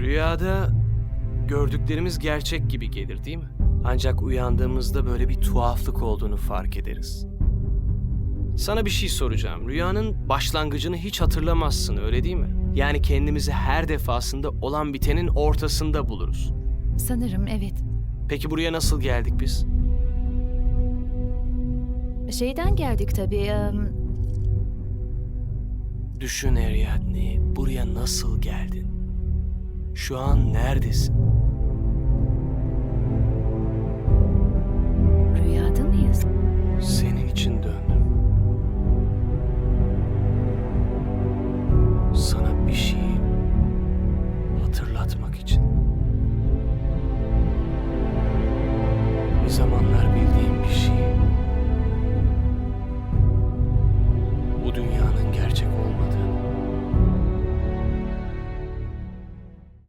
Rüyada gördüklerimiz gerçek gibi gelir değil mi? Ancak uyandığımızda böyle bir tuhaflık olduğunu fark ederiz. Sana bir şey soracağım. Rüyanın başlangıcını hiç hatırlamazsın öyle değil mi? Yani kendimizi her defasında olan bitenin ortasında buluruz. Sanırım evet. Peki buraya nasıl geldik biz? Şeyden geldik tabii. em, Düşün Ariadne, buraya nasıl geldin? Şu an neredesin? Rüyada mıyız? Senin için döndüm. Sana bir şeyi hatırlatmak için. Bir zamanlar bildiğim bir şeyi. Bu dünyanın gerçek olmadığını.